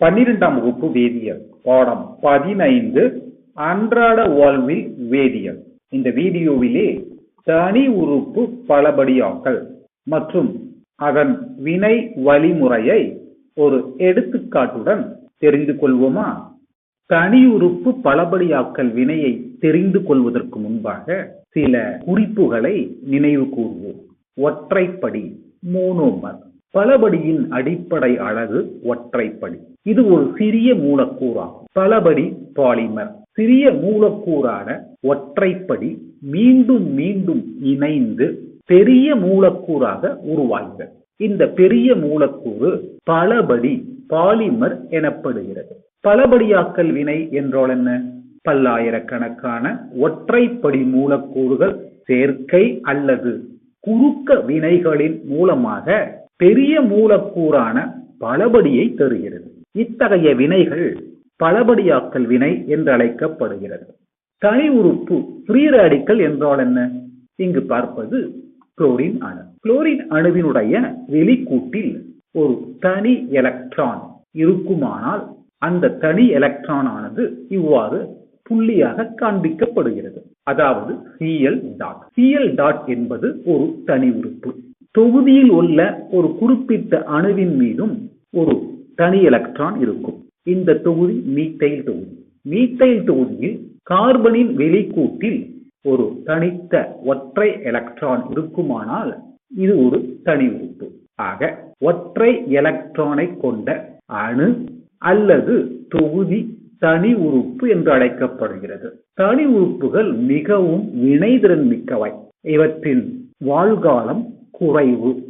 பன்னிரெண்டாம் வகுப்பு வேதியியல். பாடம் பதினைந்து அன்றாட வாழ்வில் வேதியியல். இந்த வீடியோவிலே தனி உறுப்பு பலபடியாக்கல் மற்றும் அதன் வினை வழிமுறையை ஒரு எடுத்துக்காட்டுடன் தெரிந்து கொள்வோமா? தனி உறுப்பு பலபடியாக்கல் வினையை தெரிந்து கொள்வதற்கு முன்பாக சில குறிப்புகளை நினைவு கூறுவோம் ஒற்றைப்படி மோனோமர். பலபடியின் அடிப்படை அழகு ஒற்றைப்படி. இது ஒரு சிறிய மூலக்கூறாகும் பலபடி பாலிமர். சிறிய மூலக்கூறான ஒற்றைப்படி மீண்டும் மீண்டும் இணைந்து பெரிய மூலக்கூறாக உருவாகிறது. இந்த பெரிய மூலக்கூறு பலபடி பாலிமர் எனப்படுகிறது. பலபடியாக்கல் வினை என்றால் என்ன? பல்லாயிரக்கணக்கான ஒற்றைப்படி மூலக்கூறுகள் சேர்க்கை அல்லது குறுக்க வினைகளின் மூலமாக பெரிய மூலக்கூறான பலபடியை தருகிறது. இத்தகைய வினைகள் பலபடியாக்கல் வினை என்று அழைக்கப்படுகிறது தனி உறுப்பு ஃப்ரீ ரேடிக்கல் என்றால் என்ன? இங்கு பார்ப்பது குளோரின் அணு. குளோரின் அணுவினுடைய வெளிக்கூட்டில் ஒரு தனி எலக்ட்ரான் இருக்குமானால் அந்த தனி எலக்ட்ரான் ஆனது இவ்வாறு புள்ளியாக காண்பிக்கப்படுகிறது. அதாவது சிஎல் டாட் சிஎல் டாட் என்பது ஒரு தனி உறுப்பு. தொகுதியில் உள்ள ஒரு குறிப்பிட்ட அணுவின் மீதும் ஒரு தனி எலக்ட்ரான் இருக்கும். இந்த தொகுதி மீத்தைல் தொகுதி. மீத்தைல் தொகுதியில் கார்பனின் வெளிக்கூட்டில் ஒரு தனித்த ஒற்றை எலக்ட்ரான் இருக்குமானால் இது ஒரு தனி உறுப்பு. ஆக ஒற்றை எலக்ட்ரானை கொண்ட அணு அல்லது தொகுதி தனி உறுப்பு என்று அழைக்கப்படுகிறது. தனி உறுப்புகள் மிகவும் வினைதிறன் மிக்கவை. இவற்றின் வாழ்காலம் குறைவு.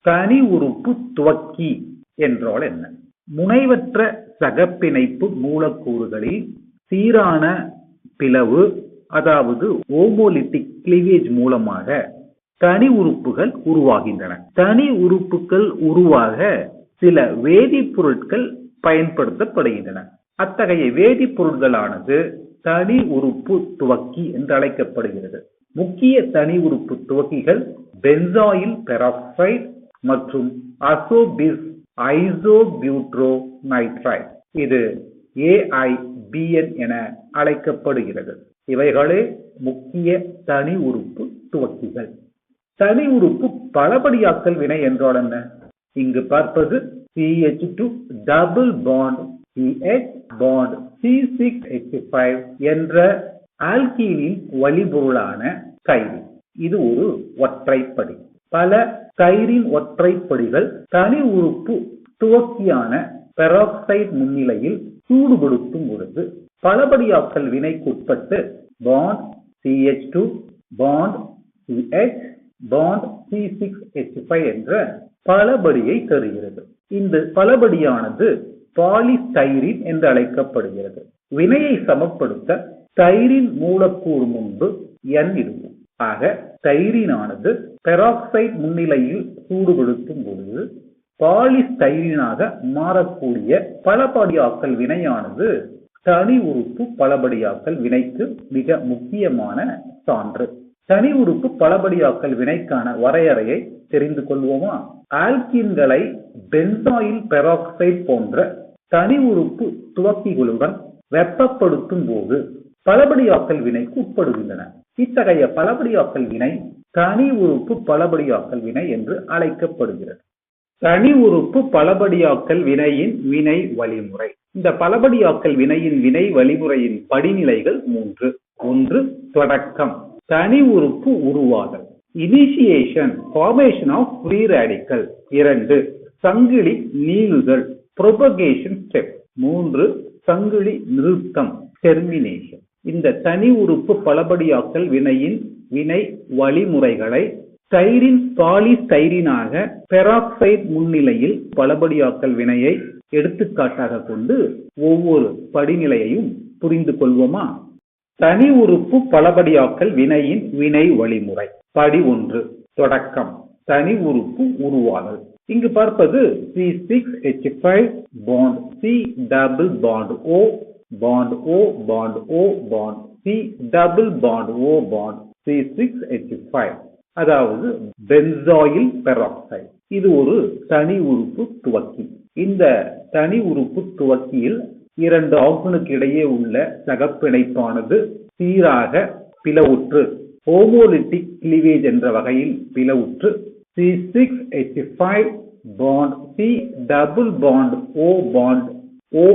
தனி உறுப்பு துவக்கி என்றால் என்ன? முனைவற்ற சகப்பிணைப்பு மூலக்கூறுகளில் சீரான பிளவு அதாவது ஓமோலிட்டிக் கிளிவேஜ் மூலமாக தனி உறுப்புகள் உருவாகின்றன. தனி உறுப்புகள் உருவாக சில வேதிப்பொருட்கள் பயன்படுத்தப்படுகின்றன. அத்தகைய வேதிப்பொருட்களானது தனி உறுப்பு துவக்கி என்று அழைக்கப்படுகிறது முக்கிய தனி உறுப்பு துவக்கிகள் பென்சாயில் பெராக்சைடு மற்றும் அசோபிஸ் ஐசோபியூட்ரோ நைட்ரைட் இது ஏஐபிஎன் என அழைக்கப்படுகிறது. இவைகளே முக்கிய தனி உறுப்பு துவக்கிகள். தனி உறுப்பு பலபடியாக்கல் வினை என்றால் என்ன? இங்கு பார்ப்பது CH two double bond CH bond C six H five என்ற ஆல்கீனின் வழிபொருளான கைவி இது ஒரு ஒற்றைப்படி. பல கைரின் ஒற்றைப்படிகள் தனி உறுப்பு துவக்கியான பெராக்சைடு முன்னிலையில் சூடுபடுத்தும் பொழுது பலபடியாக்கல் வினைக்குட்பட்டு bond CH two bond CH bond C six H five என்ற பலபடியை தருகிறது. இந்த பலபடியானது பாலிஸ்டைரின் என்று அழைக்கப்படுகிறது. வினையை சமப்படுத்த தைரின் மூலக்கூறு முன்பு N இருக்கும் ஆக ஸ்டைரீனானது பெராக்சைடு முன்னிலையில் சூடுபடுத்தும் பொழுது பாலிஸ்டைரினாக மாறக்கூடிய பலபடியாக்கல் வினையானது தனி உறுப்பு பலபடியாக்கல் வினைக்கு மிக முக்கியமான சான்று. தனி உறுப்பு பலபடியாக்கல் வினைக்கான வரையறையை தெரிந்து கொள்வோமா? ஆல்கின்களை பென்சாயில் பெராக்சைடு போன்ற தனி உறுப்பு துவக்கிகளுடன் வெப்பப்படுத்தும் போது பலபடியாக்கல் வினைக்கு உட்படுகின்றன. இத்தகைய பலபடியாக்கல் வினை தனி உறுப்பு பலபடியாக்கல் வினை என்று அழைக்கப்படுகிறது. தனி உறுப்பு பலபடியாக்கல் வினையின் வினை வழிமுறை. இந்த பலபடியாக்கல் வினையின் வினை வழிமுறையின் படிநிலைகள் மூன்று. ஒன்று தொடக்கம். தனி உறுப்பு உருவாதல். Initiation formation of free radical இரண்டு சங்கிலி நீளுதல். ப்ரொபகேஷன் ஸ்டெப் மூன்று சங்கிலி நிறுத்தம். டெர்மினேஷன் இந்த தனி உறுப்பு பலபடியாக்கல் வினையின் வினை வழிமுறைகளை ஸ்டைரின் பாலிஸ்டைரினாக பெராக்சைடு முன்னிலையில் பலபடியாக்கல் வினையை எடுத்துக்காட்டாக கொண்டு ஒவ்வொரு படிநிலையையும் புரிந்து கொள்வோமா? தனி உறுப்பு பலபடியாக்கல் வினையின் வினை வழிமுறை. படி ஒன்று தொடக்கம். தனி உறுப்பு உருவாதல். இங்கு பார்ப்பது C six H five bond C double bond O bond O bond O bond C double bond O bond C six H five அதாவது பென்சாயில் பெராக்சைடு இது ஒரு தனி உறுப்பு துவக்கி. இந்த தனி உறுப்பு துவக்கியில் இரண்டு ஆக்சனுக்கு இடையே உள்ள சகப்பிணைப்பானது சீராக பிளவுற்று. ஹோமோலிட்டிக் கிளிவேஜ் என்ற வகையில் பிளவுற்று. C six H five bond C double bond O bond O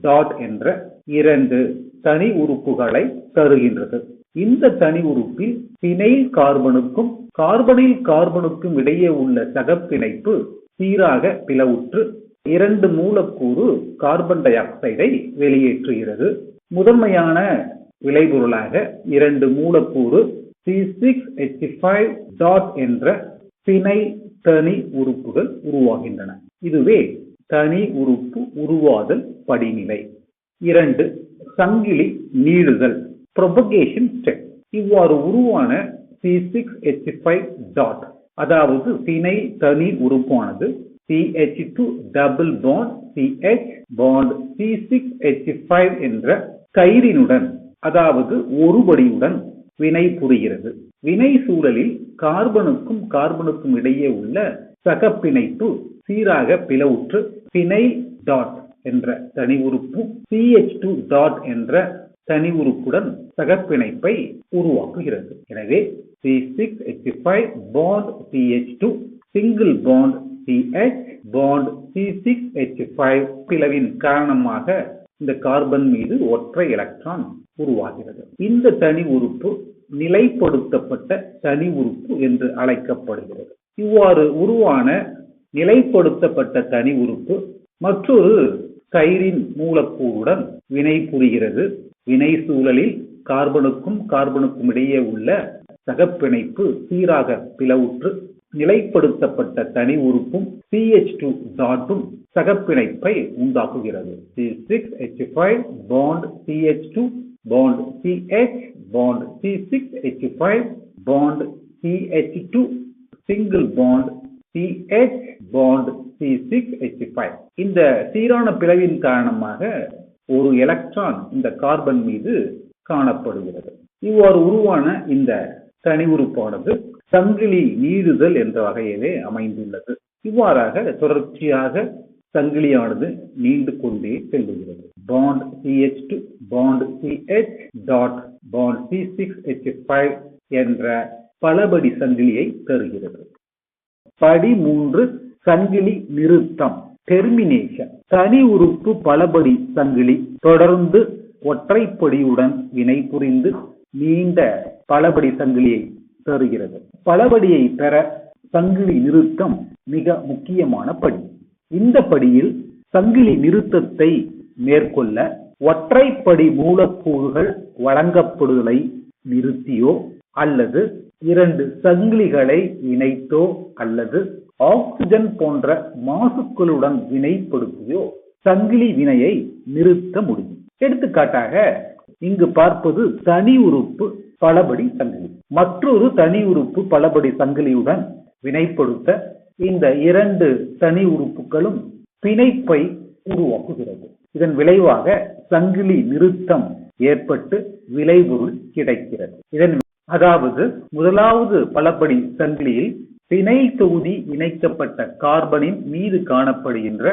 dot என்ற இரண்டு தனி உறுப்புகளை தருகின்றது. இந்த தனி உறுப்பில் பினைல் கார்பனுக்கும் கார்பனில் கார்பனுக்கும் இடையே உள்ள சகப்பிணைப்பு சீராக பிளவுற்று இரண்டு மூலக்கூறு கார்பன் டை ஆக்சைடை வெளியேற்றுகிறது. முதன்மையான விளைபொருளாக இரண்டு மூலக்கூறு C six H five dot என்ற பிணை தனி உறுப்புகள் உருவாகின்றன. இதுவே தனி உறுப்பு உருவாதல் படிநிலை. இரண்டு சங்கிலி நீடுதல் ப்ரொபகேஷன் ஸ்டெப் இவ்வாறு உருவான C six H five dot அதாவது சினை தனி உறுப்பானது CH two double bond CH bond C six H five என்ற கயிறினுடன் அதாவது ஒருபடியுடன் வினை புரிகிறது. வினை சூழலில் கார்பனுக்கும் கார்பனுக்கும் இடையே உள்ள சகப்பிணைப்பு சீராக பிளவுற்று பினைல் டாட் என்ற தனி உறுப்பு சிஹெச் டூ டாட் என்ற தனி உறுப்புடன் சகப்பிணைப்பை உருவாக்குகிறது. எனவே C six H five bond CH two single bond CH bond C six H five பிளவின் காரணமாக இந்த கார்பன் மீது ஒற்றை எலக்ட்ரான் உருவாகிறது. இந்த தனி உறுப்பு நிலைப்படுத்தப்பட்ட தனி உறுப்பு என்று அழைக்கப்படுகிறது. இவ்வாறு உருவான நிலைப்படுத்தப்பட்ட தனி உறுப்பு மற்றொரு ஸ்டைரின் மூலக்கூறுடன் வினை புரிகிறது. வினை சூழலில் கார்பனுக்கும் கார்பனுக்கும் இடையே உள்ள சகப்பிணைப்பு சீராக பிளவுற்று நிலைப்படுத்தப்பட்ட தனி உறுப்பும் சிஹெச் டூ டாட்டும் சகப்பிணைப்பை உண்டாக்குகிறது. C six H five bond CH two bond CH bond C six H five bond CH two single bond CH bond C six H five இந்த சீரான பிளவின் காரணமாக ஒரு எலக்ட்ரான் இந்த கார்பன் மீது காணப்படுகிறது. இவ்வாறு உருவான இந்த தனி உறுப்பானது சங்கிலி நீடுதல் என்ற வகையிலே அமைந்துள்ளது. இவ்வாறாக தொடர்ச்சியாக சங்கிலியானது நீண்டு கொண்டே செல்லுகிறது. Bond CH two bond CH dot bond C six H five என்ற பலபடி சங்கிலியை தருகிறது. படி மூன்று சங்கிலி நிறுத்தம் டெர்மினேஷன் தனி உறுப்பு பலபடி சங்கிலி தொடர்ந்து ஒற்றைப்படியுடன் வினை புரிந்து நீண்ட பலபடி சங்கிலியை தருகிறது. பலபடியை பெற சங்கிலி நிறுத்தம் மிக முக்கியமான படி. இந்த படியில் சங்கிலி நிறுத்தத்தை மேற்கொள்ள ஒற்றைப்படி மூலக்கூறுகள் வழங்கப்படுதலை நிறுத்தியோ அல்லது இரண்டு சங்கிலிகளை இணைத்தோ அல்லது ஆக்சிஜன் போன்ற மாசுக்களுடன் வினைப்படுத்தியோ சங்கிலி வினையை நிறுத்த முடியும். எடுத்துக்காட்டாக இங்கு பார்ப்பது தனி உறுப்பு பலபடி சங்கிலி. மற்றொரு தனி உறுப்பு பலபடி சங்கிலியுடன் வினைப்படுத்த இந்த இரண்டு தனி உறுப்புகளும் பிணைப்பை உருவாக்குகிறது. இதன் விளைவாக சங்கிலி நிறுத்தம் ஏற்பட்டு விளைபொருள் கிடைக்கிறது. இதன் அதாவது முதலாவது பலபடி சங்கிலியில் பிணை தொகுதி இணைக்கப்பட்ட கார்பனின் மீது காணப்படுகின்ற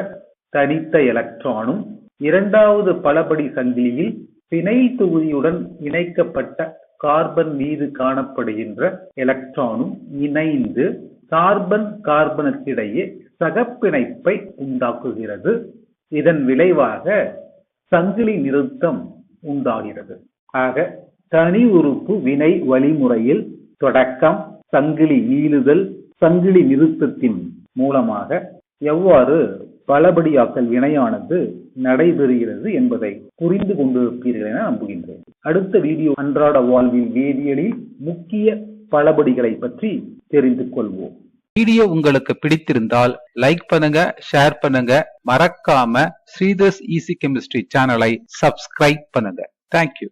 தனித்த எலக்ட்ரானும் இரண்டாவது பலபடி சங்கிலியில் பிணை தொகுதியுடன் இணைக்கப்பட்ட கார்பன் மீது காணப்படுகின்ற எலக்ட்ரானும் இணைந்து கார்பன் கார்பனுக்கிடையே சகப்பிணைப்பை உண்டாக்குகிறது. இதன் விளைவாக சங்கிலி நிறுத்தம் உண்டாகிறது. ஆக தனி உறுப்பு வினை வழிமுறையில் தொடக்கம் சங்கிலி ஈழுதல் சங்கிலி நிறுத்தத்தின் மூலமாக எவ்வாறு பலபடியாக்கல் வினையானது நடைபெறுகிறது என்பதை புரிந்து கொண்டிருப்பீர்கள் என நம்புகின்றேன். அடுத்த வீடியோ அன்றாட வாழ்வில் வேதியியலில் முக்கிய பலபடிகளை பற்றி தெரிந்து கொள்வோம். வீடியோ உங்களுக்கு பிடித்திருந்தால் லைக் பண்ணுங்க ஷேர் பண்ணுங்க. மறக்காம ஸ்ரீதர்ஸ் ஈசி கெமிஸ்ட்ரி சேனலை சப்ஸ்கிரைப் பண்ணுங்க. Thank you